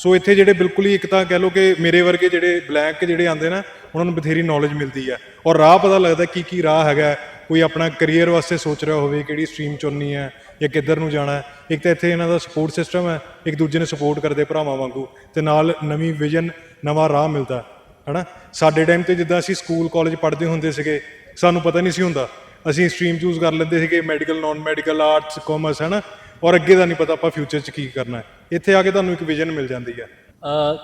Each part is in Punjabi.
ਸੋ ਇੱਥੇ ਜਿਹੜੇ ਬਿਲਕੁਲ ਹੀ ਇੱਕ ਤਾਂ ਕਹਿ ਲਓ ਕਿ ਮੇਰੇ ਵਰਗੇ ਜਿਹੜੇ ਬਲੈਂਕ ਜਿਹੜੇ ਆਉਂਦੇ ਨਾ, ਉਹਨਾਂ ਨੂੰ ਬਥੇਰੀ ਨੌਲੇਜ ਮਿਲਦੀ ਹੈ ਔਰ ਰਾਹ ਪਤਾ ਲੱਗਦਾ ਕੀ ਕੀ ਰਾਹ ਹੈਗਾ ਕੋਈ ਆਪਣਾ ਕੈਰੀਅਰ ਵਾਸਤੇ ਸੋਚ ਰਿਹਾ ਹੋਵੇ, ਕਿਹੜੀ ਸਟਰੀਮ ਚੁਣਨੀ ਹੈ ਜਾਂ ਕਿੱਧਰ ਨੂੰ ਜਾਣਾ ਹੈ। ਇੱਕ ਤਾਂ ਇੱਥੇ ਇਹਨਾਂ ਦਾ ਸਪੋਰਟ ਸਿਸਟਮ ਹੈ, ਇੱਕ ਦੂਜੇ ਨੂੰ ਸਪੋਰਟ ਕਰਦੇ ਭਰਾਵਾਂ ਵਾਂਗੂ ਤੇ ਨਾਲ ਨਵੀਂ ਵਿਜ਼ਨ ਨਵਾਂ ਰਾਹ ਮਿਲਦਾ, ਹਨਾ? ਸਾਡੇ ਟਾਈਮ ਤੇ ਜਿੱਦਾਂ ਅਸੀਂ ਸਕੂਲ ਕਾਲਜ ਪੜ੍ਹਦੇ ਹੁੰਦੇ ਸੀਗੇ, ਸਾਨੂੰ ਪਤਾ ਨਹੀਂ ਸੀ ਹੁੰਦਾ। ਅਸੀਂ ਸਟਰੀਮ ਚੂਜ਼ ਕਰ ਲੈਂਦੇ ਸੀਗੇ medical non medical arts commerce ਹਨਾ? ਔਰ ਅੱਗੇ ਦਾ ਨਹੀਂ ਪਤਾ ਆਪਾਂ ਫਿਊਚਰ 'ਚ ਕੀ ਕਰਨਾ ਹੈ। ਇੱਥੇ ਆ ਕੇ ਤੁਹਾਨੂੰ ਇੱਕ ਵਿਜ਼ਨ ਮਿਲ ਜਾਂਦੀ ਹੈ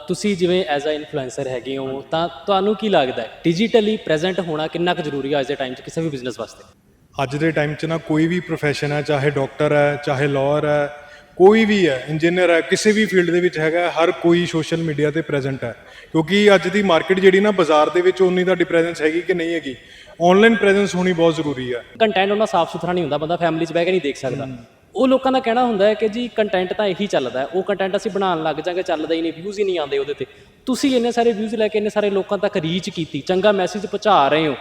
ਤੁਸੀਂ ਜਿਵੇਂ ਐਜ਼ ਅ ਇਨਫਲੂਐਂਸਰ ਹੈਗੇ ਹੋ ਤਾਂ ਤੁਹਾਨੂੰ ਕੀ ਲੱਗਦਾ ਹੈ? ਡਿਜੀਟਲੀ ਪ੍ਰੈਜ਼ੈਂਟ ਹੋਣਾ ਕਿੰਨਾ ਕੁ ਜ਼ਰੂਰੀ ਹੈ ਅੱਜ ਦੇ ਟਾਈਮ 'ਚ ਕਿਸੇ ਵੀ ਬਿਜ਼ਨਸ ਵਾਸਤੇ? ਅੱਜ ਦੇ ਟਾਈਮ 'ਚ ਨਾ ਕੋਈ ਵੀ ਪ੍ਰੋਫੈਸ਼ਨ ਹੈ ਚਾਹੇ ਡਾਕਟਰ ਹੈ ਚਾਹੇ ਲਾਅਰ ਹੈ ਕੋਈ ਵੀ ਹੈ ਇੰਜੀਨੀਅਰ ਹੈ ਕਿਸੇ ਵੀ ਫੀਲਡ ਦੇ ਵਿੱਚ ਹੈਗਾ ਹਰ ਕੋਈ ਸੋਸ਼ਲ ਮੀਡੀਆ ਤੇ ਪ੍ਰੈਜ਼ੈਂਟ ਹੈ ਕਿਉਂਕਿ ਅੱਜ ਦੀ ਮਾਰਕੀਟ ਜਿਹੜੀ ਨਾ ਬਾਜ਼ਾਰ ਦੇ ਵਿੱਚ ਉਨੀ ਤੁਹਾਡੀ ਪ੍ਰੈਜ਼ੈਂਸ ਹੈਗੀ ਕਿ ਨਹੀਂ ਹੈਗੀ। ਆਨਲਾਈਨ ਪ੍ਰੈਜ਼ੈਂਸ ਹੋਣੀ ਬਹੁਤ ਜ਼ਰੂਰੀ ਹੈ ਕੰਟੈਂਟ ਉਹਨਾਂ ਸਾਫ਼ ਸੁਥਰਾ ਨਹੀਂ ਹੁੰਦਾ ਬੰਦਾ ਫੈਮਿਲੀ 'ਚ ਬਹਿ ਕੇ ਨਹੀਂ ਦੇਖ ਸਕਦਾ। ਉਹ ਲੋਕਾਂ ਦਾ ਕਹਿਣਾ ਹੁੰਦਾ ਹੈ ਕਿ ਜੀ ਕੰਟੈਂਟ ਤਾਂ ਇਹੀ ਚੱਲਦਾ ਉਹ ਕੰਟੈਂਟ ਅਸੀਂ ਬਣਾਉਣ ਲੱਗ ਜਾਾਂਗੇ, ਚੱਲਦਾ ਹੀ ਨਹੀਂ ਵਿਊਜ਼ ਹੀ ਨਹੀਂ ਆਉਂਦੇ ਉਹਦੇ ਤੇ। ਤੁਸੀਂ ਇੰਨੇ ਸਾਰੇ ਵਿਊਜ਼ ਲੈ ਕੇ ਇੰਨੇ ਸਾਰੇ ਲੋਕਾਂ ਤੱਕ ਰੀਚ ਕੀਤੀ, ਚੰਗਾ ਮੈਸੇਜ ਪਹੁੰਚਾ ਰਹੇ ਹੋ,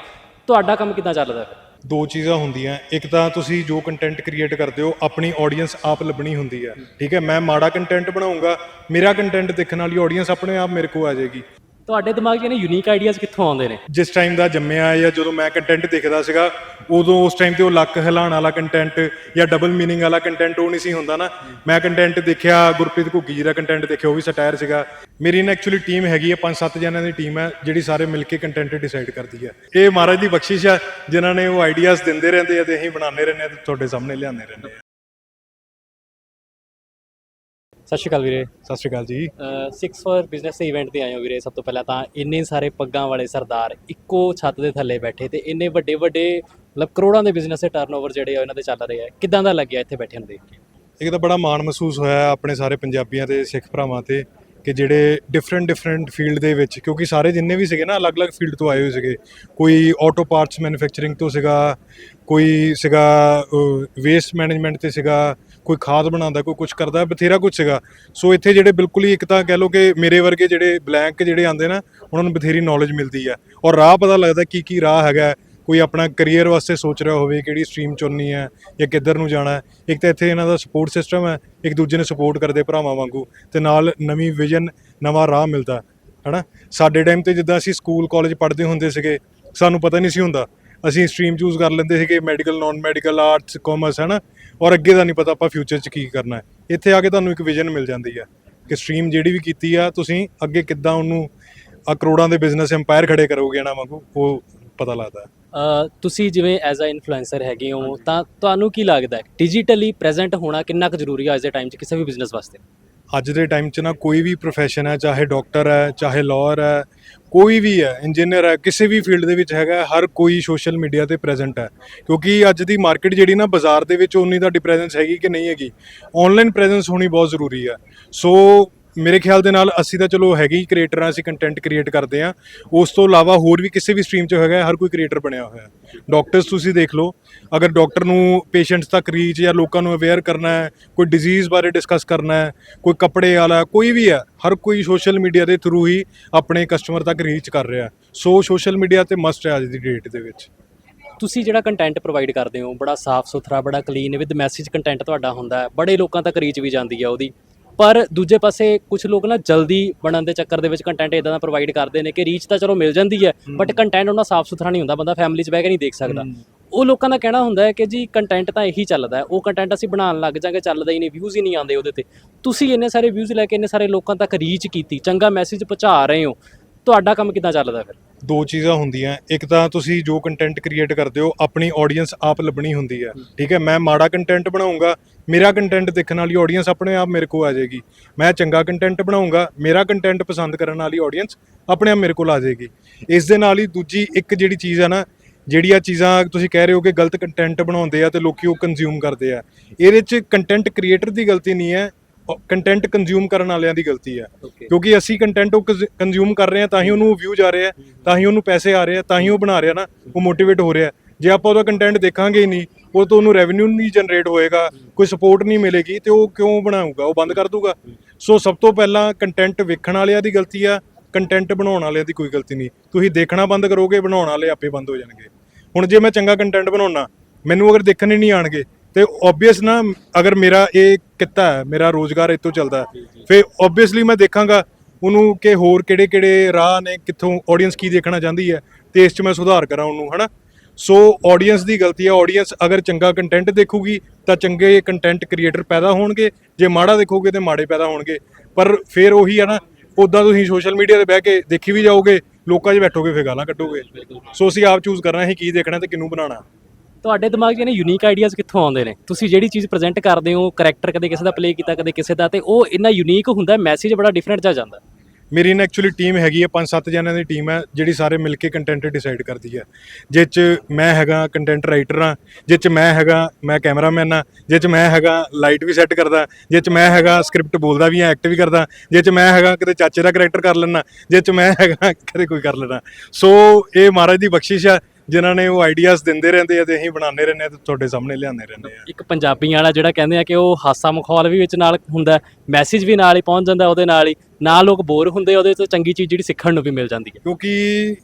ਤੁਹਾਡਾ ਕੰਮ ਕਿਦਾਂ ਚੱਲਦਾ ਫਿਰ ਦੋ ਚੀਜ਼ਾਂ ਹੁੰਦੀਆਂ, ਇੱਕ ਤਾਂ ਤੁਸੀਂ ਜੋ ਕੰਟੈਂਟ ਕ੍ਰੀਏਟ ਕਰਦੇ ਹੋ, ਆਪਣੀ ਆਡੀਅנס ਆਪ ਲੱਭਣੀ ਹੁੰਦੀ ਹੈ। ਠੀਕ ਹੈ, ਮੈਂ ਮਾੜਾ ਕੰਟੈਂਟ ਬਣਾਉਂਗਾ, ਮੇਰਾ ਕੰਟੈਂਟ ਦੇਖਣ ਵਾਲੀ ਆਡੀਅנס ਆਪਣੇ ਆਪ ਮੇਰੇ ਕੋਲ ਆ ਜਾਏਗੀ। ਤੁਹਾਡੇ ਦਿਮਾਗ 'ਚ ਇਹਨੇ ਯੂਨੀਕ ਆਈਡੀਆਜ਼ ਕਿੱਥੋਂ ਆਉਂਦੇ ਨੇ? ਜਿਸ ਟਾਈਮ ਦਾ ਜੰਮਿਆ ਜਾਂ ਜਦੋਂ ਮੈਂ ਕੰਟੈਂਟ ਦੇਖਦਾ ਸੀਗਾ, ਉਦੋਂ ਉਸ ਟਾਈਮ ਤੇ ਉਹ ਲੱਕ ਹਿਲਾਉਣ ਵਾਲਾ ਕੰਟੈਂਟ ਜਾਂ ਡਬਲ ਮੀਨਿੰਗ ਵਾਲਾ ਕੰਟੈਂਟ ਉਹ ਨਹੀਂ ਸੀ ਹੁੰਦਾ ਨਾ। ਮੈਂ ਕੰਟੈਂਟ ਦੇਖਿਆ, ਗੁਰਪ੍ਰੀਤ ਘੁੱਗੀ ਜੀ ਦਾ ਕੰਟੈਂਟ ਦੇਖਿਆ, ਉਹ ਵੀ ਸਟਾਇਰ ਸੀਗਾ। ਮੇਰੀ ਨਾ ਐਕਚੁਅਲੀ ਟੀਮ ਹੈਗੀ ਹੈ ਪੰਜ ਸੱਤ ਜਣਿਆਂ ਦੀ ਟੀਮ ਹੈ ਜਿਹੜੀ ਸਾਰੇ ਮਿਲ ਕੇ ਕੰਟੈਂਟ ਡਿਸਾਈਡ ਕਰਦੀ ਹੈ ਇਹ ਮਹਾਰਾਜ ਦੀ ਬਖਸ਼ਿਸ਼ ਆ, ਜਿਨ੍ਹਾਂ ਨੇ ਉਹ ਆਈਡੀਆਜ਼ ਦਿੰਦੇ ਰਹਿੰਦੇ ਆ ਤੇ ਅਸੀਂ ਬਣਾਉਂਦੇ ਰਹਿੰਦੇ ਆ ਤੇ ਤੁਹਾਡੇ ਸਾਹਮਣੇ ਲਿਆਉਂਦੇ ਰਹਿੰਦੇ ਆ। ਸਤਿ ਸ਼੍ਰੀ ਅਕਾਲ ਵੀਰੇ। ਸਤਿ ਸ਼੍ਰੀ ਅਕਾਲ ਜੀ। 6 ਫॉर ਬਿਜ਼ਨਸ ਦੇ ਇਵੈਂਟ ਤੇ ਆਏ ਹੋ ਵੀਰੇ ਸਭ ਤੋਂ ਪਹਿਲਾਂ ਤਾਂ ਇੰਨੇ ਸਾਰੇ ਪੱਗਾਂ ਵਾਲੇ ਸਰਦਾਰ ਇੱਕੋ ਛੱਤ ਦੇ ਥੱਲੇ ਬੈਠੇ ਤੇ ਇੰਨੇ ਵੱਡੇ ਵੱਡੇ ਮਤਲਬ ਕਰੋੜਾਂ ਦੇ ਬਿਜ਼ਨਸ ਦੇ ਟਰਨਓਵਰ ਜਿਹੜੇ ਆ ਇਹਨਾਂ ਦੇ ਚੱਲ ਰਹੇ ਆ। ਕਿਦਾਂ ਦਾ ਲੱਗਿਆ ਇੱਥੇ ਬੈਠਿਆਂ ਨੂੰ ਦੇਖ ਕੇ? ਇੱਕ ਤਾਂ ਬੜਾ ਮਾਣ ਮਹਿਸੂਸ ਹੋਇਆ ਆਪਣੇ ਸਾਰੇ ਪੰਜਾਬੀਆਂ ਤੇ ਸਿੱਖ ਭਰਾਵਾਂ ਤੇ ਕਿ ਜਿਹੜੇ ਡਿਫਰੈਂਟ ਡਿਫਰੈਂਟ ਫੀਲਡ ਦੇ ਵਿੱਚ ਕਿਉਂਕਿ ਸਾਰੇ ਜਿੰਨੇ ਵੀ ਸੀਗੇ ਨਾ ਅਲੱਗ-ਅਲੱਗ ਫੀਲਡ ਤੋਂ ਆਏ ਹੋਏ ਸੀਗੇ। ਕੋਈ ਆਟੋ ਪਾਰਟਸ ਮੈਨੂਫੈਕਚਰਿੰਗ ਤੋਂ ਸੀਗਾ ਕੋਈ ਸੀਗਾ ਵੇਸਟ ਮੈਨੇਜਮੈਂਟ ਤੇ ਸੀਗਾ ਕੋਈ ਖਾਦ ਬਣਾਉਂਦਾ, ਕੋਈ ਕੁਝ ਕਰਦਾ, ਬਥੇਰਾ ਕੁਝ ਸੀਗਾ। ਸੋ ਇੱਥੇ ਜਿਹੜੇ ਬਿਲਕੁਲ ਹੀ ਇੱਕ ਤਾਂ ਕਹਿ ਲਓ ਕਿ ਮੇਰੇ ਵਰਗੇ ਜਿਹੜੇ ਬਲੈਂਕ ਜਿਹੜੇ ਆਉਂਦੇ ਨਾ, ਉਹਨਾਂ ਨੂੰ ਬਥੇਰੀ ਨੌਲੇਜ ਮਿਲਦੀ ਹੈ ਔਰ ਰਾਹ ਪਤਾ ਲੱਗਦਾ ਕੀ ਕੀ ਰਾਹ ਹੈਗਾ ਕੋਈ ਆਪਣਾ ਕੈਰੀਅਰ ਵਾਸਤੇ ਸੋਚ ਰਿਹਾ ਹੋਵੇ, ਕਿਹੜੀ ਸਟਰੀਮ ਚੁਣਨੀ ਹੈ ਜਾਂ ਕਿੱਧਰ ਨੂੰ ਜਾਣਾ ਹੈ। ਇੱਕ ਤਾਂ ਇੱਥੇ ਇਹਨਾਂ ਦਾ ਸਪੋਰਟ ਸਿਸਟਮ ਹੈ, ਇੱਕ ਦੂਜੇ ਨੂੰ ਸਪੋਰਟ ਕਰਦੇ ਭਰਾਵਾਂ ਵਾਂਗੂ, ਤੇ ਨਾਲ ਨਵੀਂ ਵਿਜ਼ਨ ਨਵਾਂ ਰਾਹ ਮਿਲਦਾ, ਹਨਾ? ਸਾਡੇ ਟਾਈਮ ਤੇ ਜਿੱਦਾਂ ਅਸੀਂ ਸਕੂਲ ਕਾਲਜ ਪੜ੍ਹਦੇ ਹੁੰਦੇ ਸੀਗੇ, ਸਾਨੂੰ ਪਤਾ ਨਹੀਂ ਸੀ ਹੁੰਦਾ। ਅਸੀਂ ਸਟਰੀਮ ਚੂਜ਼ ਕਰ ਲੈਂਦੇ ਸੀਗੇ medical non medical arts commerce ਹਨਾ? ਔਰ ਅੱਗੇ ਦਾ ਨਹੀਂ ਪਤਾ ਆਪਾਂ ਫਿਊਚਰ 'ਚ ਕੀ ਕਰਨਾ ਹੈ। ਇੱਥੇ ਆ ਕੇ ਤੁਹਾਨੂੰ ਇੱਕ ਵਿਜ਼ਨ ਮਿਲ ਜਾਂਦੀ ਹੈ ਕਿ ਸਟਰੀਮ ਜਿਹੜੀ ਵੀ ਕੀਤੀ ਆ ਤੁਸੀਂ ਅੱਗੇ ਕਿੱਦਾਂ ਉਹਨੂੰ ਆ ਕਰੋੜਾਂ ਦੇ ਬਿਜ਼ਨਸ ਐਮਪਾਇਰ ਖੜੇ ਕਰੋਗੇ ਇਹਨਾਂ ਵਾਂਗੂ ਉਹ ਪਤਾ ਲੱਗਦਾ ਹੈ। ਤੁਸੀਂ ਜਿਵੇਂ ਐਜ਼ ਅ ਇਨਫਲੂਐਂਸਰ ਹੈਗੇ ਹੋ ਤਾਂ ਤੁਹਾਨੂੰ ਕੀ ਲੱਗਦਾ ਹੈ? ਡਿਜੀਟਲੀ ਪ੍ਰੈਜ਼ੈਂਟ ਹੋਣਾ ਕਿੰਨਾ ਕੁ ਜ਼ਰੂਰੀ ਹੈ ਅੱਜ ਦੇ ਟਾਈਮ 'ਚ ਕਿਸੇ ਵੀ ਬਿਜ਼ਨਸ ਵਾਸਤੇ? ਅੱਜ ਦੇ ਟਾਈਮ 'ਚ ਨਾ ਕੋਈ ਵੀ ਪ੍ਰੋਫੈਸ਼ਨ ਹੈ ਚਾਹੇ ਡਾਕਟਰ ਹੈ ਚਾਹੇ ਲਾਅਰ ਹੈ ਕੋਈ ਵੀ ਹੈ ਇੰਜੀਨੀਅਰ ਹੈ, ਕਿਸੇ ਵੀ ਫੀਲਡ ਦੇ ਵਿੱਚ ਹੈਗਾ ਹਰ ਕੋਈ ਸੋਸ਼ਲ ਮੀਡੀਆ ਤੇ ਪ੍ਰੈਜ਼ੈਂਟ ਹੈ। ਕਿਉਂਕਿ ਅੱਜ ਦੀ ਮਾਰਕੀਟ ਜਿਹੜੀ ਨਾ ਬਾਜ਼ਾਰ ਦੇ ਵਿੱਚ ਉਨੀ ਤੁਹਾਡੀ ਪ੍ਰੈਜ਼ੈਂਸ ਹੈਗੀ ਕਿ ਨਹੀਂ ਹੈਗੀ। ਆਨਲਾਈਨ ਪ੍ਰੈਜ਼ੈਂਸ ਹੋਣੀ ਬਹੁਤ ਜ਼ਰੂਰੀ ਹੈ। ਸੋ ਮੇਰੇ ਖਿਆਲ ਦੇ ਨਾਲ ਅਸੀਂ ਤਾਂ ਚਲੋ ਹੈਗੇ ਹੀ ਕ੍ਰੀਏਟਰ ਆ ਅਸੀਂ ਕੰਟੈਂਟ ਕ੍ਰੀਏਟ ਕਰਦੇ ਆ ਉਸ ਤੋਂ ਇਲਾਵਾ ਹੋਰ ਵੀ ਕਿਸੇ ਵੀ ਸਟਰੀਮ 'ਚ ਹੈਗਾ, ਹਰ ਕੋਈ ਕ੍ਰੀਏਟਰ ਬਣਿਆ ਹੋਇਆ ਹੈ। ਡਾਕਟਰਸ ਤੁਸੀਂ ਦੇਖ ਲਓ, ਅਗਰ ਡਾਕਟਰ ਨੂੰ ਪੇਸ਼ੈਂਟਸ ਤੱਕ ਰੀਚ ਜਾਂ ਲੋਕਾਂ ਨੂੰ ਅਵੇਅਰ ਕਰਨਾ ਹੈ, ਕੋਈ ਡਿਜ਼ੀਜ਼ ਬਾਰੇ ਡਿਸਕਸ ਕਰਨਾ ਹੈ, ਕੋਈ ਕੱਪੜੇ ਵਾਲਾ, ਕੋਈ ਵੀ ਹੈ, ਹਰ ਕੋਈ ਸੋਸ਼ਲ ਮੀਡੀਆ ਦੇ ਥਰੂ ਹੀ ਆਪਣੇ ਕਸਟਮਰ ਤੱਕ ਰੀਚ ਕਰ ਰਿਹਾ ਸੋ ਸੋਸ਼ਲ ਮੀਡੀਆ ਤੇ ਮਸਟ ਹੈ ਅੱਜ ਦੀ ਡੇਟ ਦੇ ਵਿੱਚ। ਤੁਸੀਂ ਜਿਹੜਾ ਕੰਟੈਂਟ ਪ੍ਰੋਵਾਈਡ ਕਰਦੇ ਹੋ, ਬੜਾ ਸਾਫ਼ ਸੁਥਰਾ, ਬੜਾ ਕਲੀਨ ਵਿਦ ਮੈਸੇਜ ਕੰਟੈਂਟ ਤੁਹਾਡਾ ਹੁੰਦਾ ਹੈ, ਬੜੇ ਲੋਕਾਂ ਤੱਕ ਰੀਚ ਵੀ ਜਾਂਦੀ ਹੈ ਉਹਦੀ। ਪਰ ਦੂਜੇ ਪਾਸੇ ਕੁਝ ਲੋਕ ਨਾ ਜਲਦੀ ਬਣਨ ਦੇ ਚੱਕਰ ਦੇ ਵਿੱਚ ਕੰਟੈਂਟ ਇਦਾਂ ਦਾ ਪ੍ਰੋਵਾਈਡ ਕਰਦੇ ਨੇ ਕਿ ਰੀਚ ਤਾਂ ਚਲੋ ਮਿਲ ਜਾਂਦੀ ਹੈ ਬਟ ਕੰਟੈਂਟ ਉਹਨਾਂ ਸਾਫ਼ ਸੁਥਰਾ ਨਹੀਂ ਹੁੰਦਾ ਬੰਦਾ ਫੈਮਿਲੀ 'ਚ ਬਹਿ ਕੇ ਨਹੀਂ ਦੇਖ ਸਕਦਾ। ਉਹ ਲੋਕਾਂ ਦਾ ਕਹਿਣਾ ਹੁੰਦਾ ਹੈ ਕਿ ਜੀ ਕੰਟੈਂਟ ਤਾਂ ਇਹੀ ਚੱਲਦਾ ਹੈ ਉਹ ਕੰਟੈਂਟ ਅਸੀਂ ਬਣਾਉਣ ਲੱਗ ਜਾਾਂਗੇ ਚੱਲਦਾ ਹੀ ਨਹੀਂ ਵਿਊਜ਼ ਹੀ ਨਹੀਂ ਆਉਂਦੇ ਉਹਦੇ ਤੇ। ਤੁਸੀਂ ਇੰਨੇ ਸਾਰੇ ਵਿਊਜ਼ ਲੈ ਕੇ ਇੰਨੇ ਸਾਰੇ ਲੋਕਾਂ ਤੱਕ ਰੀਚ ਕੀਤੀ ਚੰਗਾ ਮੈਸੇਜ ਪਹੁੰਚਾ ਰਹੇ ਹੋ ਤੁਹਾਡਾ ਕੰਮ ਕਿੱਦਾਂ ਚੱਲਦਾ ਫਿਰ? ਦੋ ਚੀਜ਼ਾਂ ਹੁੰਦੀਆਂ। ਇੱਕ ਤਾਂ ਤੁਸੀਂ ਜੋ ਕੰਟੈਂਟ ਕ੍ਰੀਏਟ ਕਰਦੇ ਹੋ ਆਪਣੀ ਆਡੀਅנס ਆਪ ਲੱਭਣੀ ਹੁੰਦੀ ਹੈ। ਠੀਕ ਹੈ ਮੈਂ ਮਾੜਾ ਕੰਟੈਂਟ ਬਣਾਉਂਗਾ ਮੇਰਾ ਕੰਟੈਂਟ ਦੇਖਣ ਵਾਲੀ ਆਡੀਅנס ਆਪਣੇ ਆਪ ਮੇਰੇ ਕੋਲ ਆ ਜਾਏਗੀ। ਮੈਂ ਚੰਗਾ ਕੰਟੈਂਟ ਬਣਾਉਂਗਾ ਮੇਰਾ ਕੰਟੈਂਟ ਪਸੰਦ ਕਰਨ ਵਾਲੀ ਆਡੀਅנס ਆਪਣੇ ਆਪ ਮੇਰੇ ਕੋਲ ਆ ਜਾਏਗੀ। ਇਸ ਦੇ ਨਾਲ ਹੀ ਦੂਜੀ ਇੱਕ ਜਿਹੜੀ ਚੀਜ਼ ਆ ਨਾ ਜਿਹੜੀਆਂ ਚੀਜ਼ਾਂ ਤੁਸੀਂ ਕਹਿ ਰਹੇ ਹੋ ਕਿ ਗਲਤ ਕੰਟੈਂਟ ਬਣਾਉਂਦੇ ਆ ਤੇ ਲੋਕੀ ਉਹ ਕੰਜ਼ਿਊਮ ਕਰਦੇ ਆ। ਇਹਦੇ ਵਿੱਚ ਕੰਟੈਂਟ ਕ੍ਰੀਏਟਰ ਦੀ ਗਲਤੀ ਨਹੀਂ ਹੈ ਕੰਟੈਂਟ ਕੰਜ਼ਿਊਮ ਕਰਨ ਵਾਲਿਆਂ ਦੀ ਗਲਤੀ ਹੈ। ਕਿਉਂਕਿ ਅਸੀਂ ਕੰਟੈਂਟ ਉਹ ਕੰਜ਼ਿਊਮ ਕਰ ਰਹੇ ਹਾਂ ਤਾਂ ਹੀ ਉਹਨੂੰ ਵਿਊ ਜਾ ਰਹੇ ਆ ਤਾਂ ਹੀ ਉਹਨੂੰ ਪੈਸੇ ਆ ਰਹੇ ਆ ਤਾਂ ਹੀ ਉਹ ਬਣਾ ਰਿਹਾ ਨਾ ਉਹ ਮੋਟੀਵੇਟ ਹੋ ਰਿਹਾ ਜੇ ਆਪਾਂ ਉਹਦਾ ਕੰਟੈਂਟ ਦੇਖਾਂਗੇ ਹੀ ਨਹੀਂ ਉਹ ਤੋਂ ਉਹਨੂੰ ਰੈਵਨਿਊ ਨਹੀਂ ਜਨਰੇਟ ਹੋਏਗਾ ਕੋਈ ਸਪੋਰਟ ਨਹੀਂ ਮਿਲੇਗੀ ਤੇ ਉਹ ਕਿਉਂ ਬਣਾਊਗਾ ਉਹ ਬੰਦ ਕਰ ਦੂਗਾ। ਸੋ ਸਭ ਤੋਂ ਪਹਿਲਾਂ ਕੰਟੈਂਟ ਵੇਖਣ ਵਾਲਿਆਂ ਦੀ ਗਲਤੀ ਆ ਕੰਟੈਂਟ ਬਣਾਉਣ ਵਾਲਿਆਂ ਦੀ ਕੋਈ ਗਲਤੀ ਨਹੀਂ। ਤੁਸੀਂ ਦੇਖਣਾ ਬੰਦ ਕਰੋਗੇ ਬਣਾਉਣ ਵਾਲੇ ਆਪੇ ਬੰਦ ਹੋ ਜਾਣਗੇ। ਹੁਣ ਜੇ ਮੈਂ ਚੰਗਾ ਕੰਟੈਂਟ ਬਣਾਉਣਾ ਮੈਨੂੰ ਅਗਰ ਦੇਖਣ ਹੀ ਨਹੀਂ ਆਣਗੇ ਤੇ ਆਬਵੀਅਸ ਨਾ ਅਗਰ ਮੇਰਾ ਇਹ ਕਿੱਤਾ ਹੈ ਮੇਰਾ ਰੋਜ਼ਗਾਰ ਇਤੋਂ ਚੱਲਦਾ ਫਿਰ ਆਬਵੀਅਸਲੀ ਮੈਂ ਦੇਖਾਂਗਾ ਉਹਨੂੰ ਕਿ ਹੋਰ ਕਿਹੜੇ ਕਿਹੜੇ ਰਾਹ ਨੇ ਕਿੱਥੋਂ ਆਡੀਅנס ਕੀ ਦੇਖਣਾ ਚਾਹੁੰਦੀ ਹੈ ਤੇ ਇਸ 'ਚ ਮੈਂ ਸੁਧਾਰ ਕਰਾਂ ਉਹਨੂੰ ਹਨਾ? ਸੋ ਆਡੀਅנס ਦੀ ਗਲਤੀ ਹੈ ਆਡੀਅנס ਅਗਰ ਚੰਗਾ ਕੰਟੈਂਟ ਦੇਖੂਗੀ ਤਾਂ ਚੰਗੇ ਕੰਟੈਂਟ ਕ੍ਰੀਏਟਰ ਪੈਦਾ ਹੋਣਗੇ ਜੇ ਮਾੜਾ ਦੇਖੋਗੇ ਤੇ ਮਾੜੇ ਪੈਦਾ ਹੋਣਗੇ ਪਰ ਫਿਰ ਉਹੀ ਹੈ ਨਾ ਉਦਾਂ ਤੁਸੀਂ ਸੋਸ਼ਲ ਮੀਡੀਆ ਤੇ ਬਹਿ ਕੇ ਦੇਖੀ ਵੀ ਜਾਓਗੇ ਲੋਕਾਂ 'ਚ ਬੈਠੋਗੇ ਫੇ ਗਾਲਾਂ ਕੱਢੋਗੇ। ਸੋ ਅਸੀਂ ਆਪ ਚੂਜ਼ ਕਰਨਾ ਹੈ ਕੀ ਦੇਖਣਾ ਤੇ ਕਿੰਨੂੰ ਬਣਾਉਣਾ। ਤੁਹਾਡੇ ਦਿਮਾਗ 'ਚ ਇਹਨੇ ਯੂਨੀਕ ਆਈਡੀਆਜ਼ ਕਿੱਥੋਂ ਆਉਂਦੇ ਨੇ? ਤੁਸੀਂ ਜਿਹੜੀ ਚੀਜ਼ ਪ੍ਰੈਜ਼ੈਂਟ ਕਰਦੇ ਹੋ ਕੈਰੈਕਟਰ ਕਦੇ ਕਿਸੇ ਦਾ ਪਲੇ ਕੀਤਾ, ਕਦੇ ਕਿਸੇ ਦਾ, ਤੇ ਉਹ ਇੰਨਾ ਯੂਨੀਕ ਹੁੰਦਾ ਮੈਸੇਜ ਬੜਾ ਡਿਫਰੈਂਟ ਜਾ ਜਾਂਦਾ। ਮੇਰੀ ਨਾ ਐਕਚੁਅਲੀ ਟੀਮ ਹੈਗੀ ਹੈ ਪੰਜ ਸੱਤ ਜਣਿਆਂ ਦੀ ਟੀਮ ਹੈ ਜਿਹੜੀ ਸਾਰੇ ਮਿਲ ਕੇ ਕੰਟੈਂਟ ਡਿਸਾਈਡ ਕਰਦੀ ਹੈ ਜਿਹ 'ਚ ਮੈਂ ਹੈਗਾ ਕੰਟੈਂਟ ਰਾਈਟਰ ਹਾਂ ਜਿਹ 'ਚ ਮੈਂ ਹੈਗਾ, ਮੈਂ ਕੈਮਰਾਮੈਨ ਹਾਂ ਜਿਹ 'ਚ ਮੈਂ ਹੈਗਾ ਲਾਈਟ ਵੀ ਸੈੱਟ ਕਰਦਾ, ਜਿਹ 'ਚ ਮੈਂ ਹੈਗਾ ਸਕ੍ਰਿਪਟ ਬੋਲਦਾ ਵੀ ਹਾਂ ਐਕਟ ਵੀ ਕਰਦਾ, ਜਿਹ 'ਚ ਮੈਂ ਹੈਗਾ ਕਿਤੇ ਚਾਚੇ ਦਾ ਕਰੈਕਟਰ ਕਰ ਲੈਣਾ ਜਿਹ 'ਚ ਮੈਂ ਹੈਗਾ, ਕਦੇ ਕੋਈ ਕਰ ਲੈਣਾ ਸੋ ਇਹ ਮਹਾਰਾਜ ਦੀ ਬਖਸ਼ਿਸ਼ ਆ ਜਿਨ੍ਹਾਂ ਨੇ ਉਹ ਆਈਡੀਆਜ਼ ਦਿੰਦੇ ਰਹਿੰਦੇ ਆ ਤੇ ਅਸੀਂ ਬਣਾਉਂਦੇ ਰਹਿੰਦੇ ਆ ਤੇ ਤੁਹਾਡੇ ਸਾਹਮਣੇ ਲਿਆਉਂਦੇ ਰਹਿੰਦੇ ਆ। ਇੱਕ ਪੰਜਾਬੀ ਵਾਲਾ ਜਿਹੜਾ ਕਹਿੰਦੇ ਆ ਕਿ ਉਹ ਹਾਸਾ ਮਖੌਲ ਵੀ ਵਿੱਚ ਨਾਲ ਹੁੰਦਾ ਮੈਸੇਜ ਵੀ ਨਾਲ ਹੀ ਪਹੁੰਚ ਜਾਂਦਾ ਉਹਦੇ ਨਾਲ ਹੀ। ਨਾ ਲੋਕ ਬੋਰ ਹੁੰਦੇ ਉਹਦੇ ਤੋਂ ਚੰਗੀ ਚੀਜ਼ ਜਿਹੜੀ ਸਿੱਖਣ ਨੂੰ ਵੀ ਮਿਲ ਜਾਂਦੀ ਹੈ। ਕਿਉਂਕਿ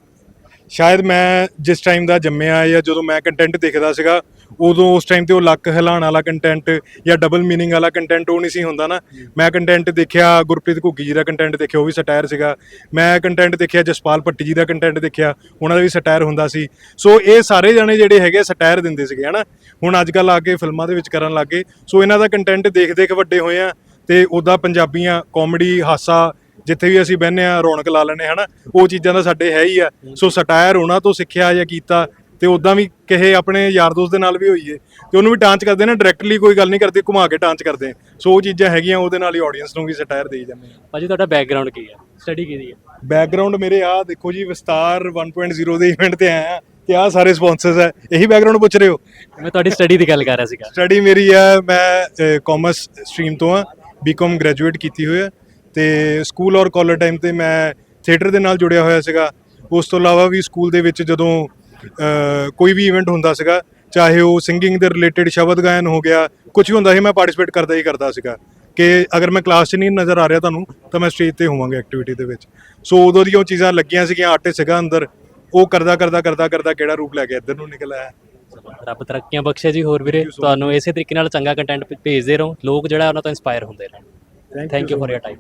ਸ਼ਾਇਦ ਮੈਂ ਜਿਸ ਟਾਈਮ ਦਾ ਜੰਮਿਆ ਜਾਂ ਜਦੋਂ ਮੈਂ ਕੰਟੈਂਟ ਦੇਖਦਾ ਸੀਗਾ, ਉਦੋਂ ਉਸ ਟਾਈਮ ਤੇ ਉਹ ਲੱਕ ਹਿਲਾਉਣ ਵਾਲਾ ਕੰਟੈਂਟ ਜਾਂ ਡਬਲ ਮੀਨਿੰਗ ਵਾਲਾ ਕੰਟੈਂਟ ਉਹ ਨਹੀਂ ਸੀ ਹੁੰਦਾ ਨਾ। ਮੈਂ ਕੰਟੈਂਟ ਦੇਖਿਆ, ਗੁਰਪ੍ਰੀਤ ਘੁੱਗੀ ਜੀ ਦਾ ਕੰਟੈਂਟ ਦੇਖਿਆ, ਉਹ ਵੀ ਸਟਾਇਰ ਸੀਗਾ। ਮੈਂ ਕੰਟੈਂਟ ਦੇਖਿਆ, ਜਸਪਾਲ ਭੱਟੀ ਜੀ ਦਾ ਕੰਟੈਂਟ ਦੇਖਿਆ, ਉਹਨਾਂ ਦਾ ਵੀ ਸਟਾਇਰ ਹੁੰਦਾ ਸੀ। ਸੋ ਇਹ ਸਾਰੇ ਜਣੇ ਜਿਹੜੇ ਹੈਗੇ ਸਟਾਇਰ ਦਿੰਦੇ ਸੀਗੇ, ਹਨਾ। ਹੁਣ ਅੱਜ ਕੱਲ ਆ ਕੇ ਫਿਲਮਾਂ ਦੇ ਵਿੱਚ ਕਰਨ ਲੱਗੇ ਸੋ ਇਹਨਾਂ ਦਾ ਕੰਟੈਂਟ ਦੇਖ ਦੇਖ ਵੱਡੇ ਹੋਏ ਆ ਤੇ ਉਹਦਾ ਪੰਜਾਬੀਆਂ ਕਾਮੇਡੀ ਹਾਸਾ ਜਿੱਥੇ ਵੀ ਅਸੀਂ ਬਹਿੰਦੇ ਆ ਰੌਣਕ ਲਾ ਲੈਂਦੇ ਹਨਾ? ਉਹ ਚੀਜ਼ਾਂ ਦਾ ਸਾਡੇ ਹੈ ਹੀ ਆ। ਸੋ ਸਟਾਇਰ ਉਹਨਾਂ ਤੋਂ ਸਿੱਖਿਆ ਜਾਂ ਕੀਤਾ ਤੇ ਉਦਾਂ ਵੀ ਕਹੇ ਆਪਣੇ ਯਾਰ ਦੋਸਤ ਦੇ ਨਾਲ ਵੀ ਹੋਈਏ ਤੇ ਉਹਨੂੰ ਵੀ ਟਾਂਚ ਕਰਦੇ ਨੇ ਡਾਇਰੈਕਟਲੀ ਕੋਈ ਗੱਲ ਨਹੀਂ ਕਰਦੇ ਘੁਮਾ ਕੇ ਟਾਂਚ ਕਰਦੇ ਸੋ ਉਹ ਚੀਜ਼ਾਂ ਹੈਗੀਆਂ ਉਹਦੇ ਨਾਲ ਹੀ ਆਡੀਅנס ਨੂੰ ਵੀ ਸਟਾਇਰ ਦੇਈ ਜਾਂਦੇ ਆ ਭਾਜੀ ਤੁਹਾਡਾ ਬੈਕਗ੍ਰਾਉਂਡ ਕੀ ਹੈ ਸਟੱਡੀ ਕੀ ਹੈ ਬੈਕਗ੍ਰਾਉਂਡ ਮੇਰੇ ਆ ਦੇਖੋ ਜੀ ਵਿਸਤਾਰ 1.0 ਦੇ ਇਵੈਂਟ ਤੇ ਆਇਆ ਆ ਤੇ ਆ ਸਾਰੇ ਸਪਾਂਸਰਸ ਹੈ ਇਹੀ ਬੈਕਗ੍ਰਾਉਂਡ ਪੁੱਛ ਰਹੇ ਹੋ? ਮੈਂ ਤੁਹਾਡੀ ਸਟੱਡੀ ਦੀ ਗੱਲ ਕਰ ਰਿਹਾ ਸੀਗਾ। ਸਟੱਡੀ ਮੇਰੀ ਹੈ ਮੈਂ ਕਾਮਰਸ ਸਟਰੀਮ ਤੋਂ ਆ ਬੀਕਾਮ ਗ੍ਰੈਜੂਏਟ ਕੀਤੀ ਹੋਈ ਹੈ ਤੇ ਸਕੂਲ ਔਰ ਕਾਲਜ ਟਾਈਮ ਤੇ ਮੈਂ ਥੀਏਟਰ ਦੇ ਨਾਲ ਜੁੜਿਆ ਹੋਇਆ ਸੀਗਾ। ਉਸ ਤੋਂ ਇਲਾਵਾ ਵੀ ਸਕੂਲ ਦੇ ਵਿੱਚ ਜਦੋਂ ਕੋਈ ਵੀ ਇਵੈਂਟ ਹੁੰਦਾ ਸੀਗਾ ਚਾਹੇ ਉਹ ਸਿੰਗਿੰਗ ਦੇ ਰਿਲੇਟਡ ਸ਼ਬਦ ਗਾਇਨ ਹੋ ਗਿਆ ਕੁਝ ਵੀ ਹੁੰਦਾ ਸੀ ਮੈਂ ਪਾਰਟਿਸਿਪੇਟ ਕਰਦਾ ਹੀ ਕਰਦਾ ਸੀਗਾ ਕਿ ਅਗਰ ਮੈਂ ਕਲਾਸ 'ਚ ਨਹੀਂ ਨਜ਼ਰ ਆ ਰਿਹਾ ਤੁਹਾਨੂੰ ਤਾਂ ਮੈਂ ਸਟੇਜ ਤੇ ਹੋਵਾਂਗਾ ਐਕਟੀਵਿਟੀ ਦੇ ਵਿੱਚ। ਸੋ ਉਦੋਂ ਦੀਆਂ ਉਹ ਚੀਜ਼ਾਂ ਲੱਗੀਆਂ ਸੀਗੀਆਂ ਆਰਟਿਸਟ ਸੀਗਾ ਅੰਦਰ ਉਹ ਕਰਦਾ ਕਰਦਾ ਕਰਦਾ ਕਰਦਾ ਕਿਹੜਾ ਰੂਪ ਲੈ ਕੇ ਇੱਧਰ ਨੂੰ ਨਿਕਲ ਆਇਆ। ਰੱਬ ਤਰੱਕੀਆਂ ਬਖਸ਼ੇ ਜੀ ਹੋਰ ਵੀਰੇ ਤੁਹਾਨੂੰ ਇਸੇ ਤਰੀਕੇ ਨਾਲ ਚੰਗਾ ਕੰਟੈਂਟ ਭੇਜਦੇ ਰਹੋ। ਲੋਕ ਜਿਹੜਾ ਉਹਨਾਂ ਤੋਂ ਇਨਸਪਾਇਰ ਹੁੰਦੇ ਰਹਿਣ। Thank you for your time